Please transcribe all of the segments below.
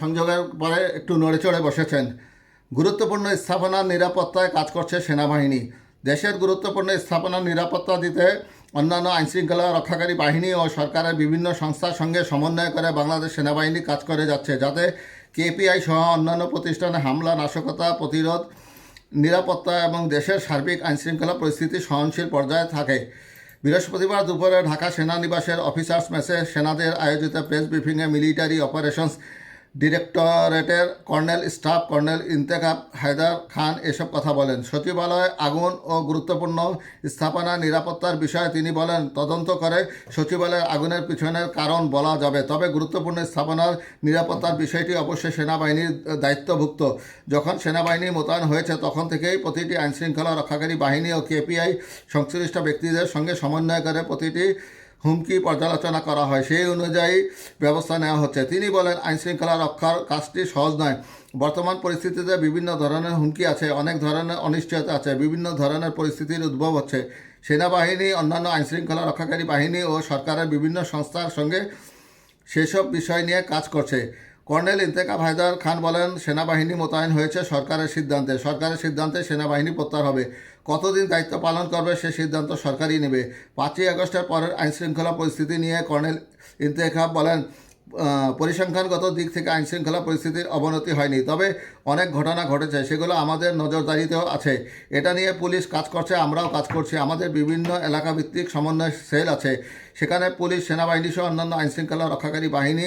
সংযোগের পরে একটু নড়ে চড়ে বসেছেন। গুরুত্বপূর্ণ স্থাপনার নিরাপত্তায় কাজ করছে সেনাবাহিনী। দেশের গুরুত্বপূর্ণ স্থাপনার নিরাপত্তা দিতে অন্যান্য আইনশৃঙ্খলা রক্ষাকারী বাহিনী ও সরকারের বিভিন্ন সংস্থার সঙ্গে সমন্বয় করে বাংলাদেশ সেনাবাহিনী কাজ করে যাচ্ছে, যাতে কেপিআই সহ অন্যান্য প্রতিষ্ঠানে হামলা, নাশকতা, প্রতিরোধ, নিরাপত্তা এবং দেশের সার্বিক আইনশৃঙ্খলা পরিস্থিতি সহনশীল পর্যায়ে থাকে। বৃহস্পতিবার দুপুরে ঢাকা সেনানিবাসের অফিসার্স মেসে সেনাদের আয়োজিত প্রেস ব্রিফিংয়ে military operations ডিরেক্টরেটের colonel, staff colonel Intekhab Haider Khan এসব কথা বলেন। সচিবালয়ে আগুন ও গুরুত্বপূর্ণ স্থাপনা নিরাপত্তার বিষয়ে তিনি বলেন, তদন্ত করে সচিবালয়ের আগুনের পিছনের কারণ বলা যাবে। তবে গুরুত্বপূর্ণ স্থাপনার নিরাপত্তার বিষয়টি অবশ্যই সেনাবাহিনীর দায়িত্বভুক্ত। যখন সেনাবাহিনী মোতায়েন হয়েছে, তখন থেকেই প্রতিটি আইনশৃঙ্খলা রক্ষাকারী বাহিনী ও কেপিআই সংশ্লিষ্ট ব্যক্তিদের সঙ্গে সমন্বয় করে প্রতিটি হুমকি পর্যালোচনা করা হয়। সেই অনুযায়ী ব্যবস্থা নেওয়া হচ্ছে। তিনি বলেন, আইনশৃঙ্খলা রক্ষার কাজটি সহজ নয়। বর্তমান পরিস্থিতিতে বিভিন্ন ধরনের হুমকি আছে, অনেক ধরনের অনিশ্চয়তা আছে, বিভিন্ন ধরনের পরিস্থিতির উদ্ভব হচ্ছে। সেনাবাহিনী, অন্যান্য আইনশৃঙ্খলা রক্ষাকারী বাহিনী ও সরকারের বিভিন্ন সংস্থার সঙ্গে সেসব বিষয় নিয়ে কাজ করছে। কর্নেল ইন্তেকাব হায়দার খান বলেন, সেনাবাহিনী মোতায়েন হয়েছে সরকারের সিদ্ধান্তে। সরকারের সিদ্ধান্তে সেনাবাহিনী প্রত্যাহার হবে। কতদিন দায়িত্ব পালন করবে সে সিদ্ধান্ত সরকারই নেবে। পাঁচই আগস্টের পরের আইনশৃঙ্খলা পরিস্থিতি নিয়ে কর্নেল ইন্তেখাব বলেন পরিসংখ্যানগত দিক থেকে আইনশৃঙ্খলা পরিস্থিতির অবনতি হয়নি। তবে অনেক ঘটনা ঘটেছে, সেগুলো আমাদের নজরদারিতেও আছে। এটা নিয়ে পুলিশ কাজ করছে, আমরাও কাজ করছি। আমাদের বিভিন্ন এলাকাভিত্তিক সমন্বয় সেল আছে। সেখানে পুলিশ, সেনাবাহিনী সহ অন্যান্য আইনশৃঙ্খলা রক্ষাকারী বাহিনী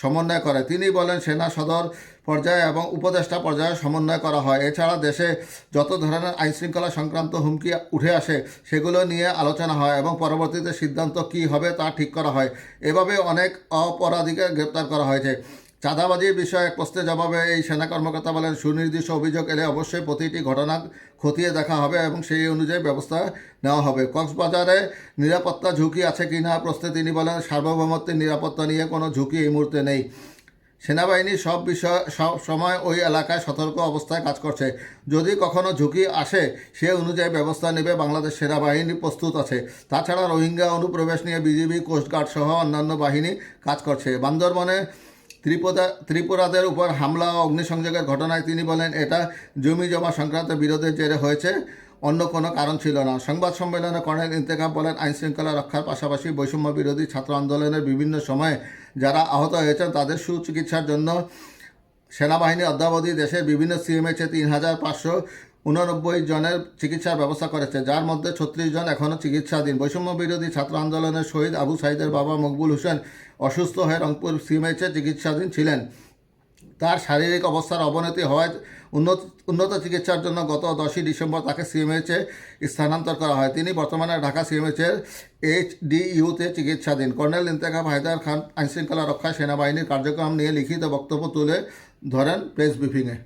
সমন্বয় করে। তিনি বলেন, সেনা সদর পর্যায়ে এবং উপদেষ্টা পর্যায়ে সমন্বয় করা হয়। এছাড়া দেশে যত ধরনের আইনশৃঙ্খলা সংক্রান্ত হুমকি উঠে আসে, সেগুলো নিয়ে আলোচনা হয় এবং পরবর্তীতে সিদ্ধান্ত কী হবে তা ঠিক করা হয়। এভাবে অনেক অপরাধীকে গ্রেপ্তার করা হয়েছে। চাঁদাবাজির বিষয়ে এক প্রশ্নের জবাবে এই সেনা কর্মকর্তা বলেন, সুনির্দিষ্ট অভিযোগ এলে অবশ্যই প্রতিটি ঘটনা খতিয়ে দেখা হবে এবং সেই অনুযায়ী ব্যবস্থা নেওয়া হবে। কক্সবাজারে নিরাপত্তা ঝুঁকি আছে কি না প্রশ্নে তিনি বলেন, সার্বভৌমত্বের নিরাপত্তা নিয়ে কোনো ঝুঁকি এই মুহূর্তে নেই। সেনাবাহিনী সব বিষয়, সব সময় ওই এলাকায় সতর্ক অবস্থায় কাজ করছে। যদি কখনো ঝুঁকি আসে, সে অনুযায়ী ব্যবস্থা নেবে বাংলাদেশ সেনাবাহিনী প্রস্তুত আছে। তাছাড়া রোহিঙ্গা অনুপ্রবেশ নিয়ে বিজিবি কোস্টগার্ড সহ অন্যান্য বাহিনী কাজ করছে। বান্দরবনে ত্রিপুরা, ত্রিপুরাদের উপর হামলা ও অগ্নিসংযোগের ঘটনায় তিনি বলেন, এটা জমি জমা সংক্রান্ত বিরোধের জেরে হয়েছে। অন্য কোনো কারণ ছিল না। সংবাদ সম্মেলনে কর্নেল ইন্তেকাব বলেন, আইনশৃঙ্খলা রক্ষার পাশাপাশি বৈষম্য বিরোধী ছাত্র আন্দোলনের বিভিন্ন সময়ে যারা আহত হয়েছেন, তাদের সুচিকিৎসার জন্য সেনাবাহিনী, অদ্যাবধি দেশের বিভিন্ন সিএমএচে তিন হাজার পাঁচশো উননব্বই জনের চিকিৎসার ব্যবস্থা করেছে যার মধ্যে ছত্রিশ জন এখনও চিকিৎসাধীন। বৈষম্য বিরোধী ছাত্র আন্দোলনের শহীদ আবু সাইদের বাবা মকবুল হোসেন অসুস্থ হয়ে রংপুর সিএমএচে চিকিৎসাধীন ছিলেন। তার শারীরিক অবস্থার অবনতি হওয়ায় উন্নত উন্নত চিকিৎসার জন্য গত দশই ডিসেম্বর তাকে সিএমএইচে স্থানান্তর করা হয়। তিনি বর্তমানে ঢাকা সিএমএইচের এইচ ডিইউতে চিকিৎসাধীন। কর্নেল ইন্তেখাব হায়দার খান আইনশৃঙ্খলা রক্ষায় সেনাবাহিনীর কার্যক্রম নিয়ে লিখিত বক্তব্য তুলে ধরেন প্রেস ব্রিফিংয়ে।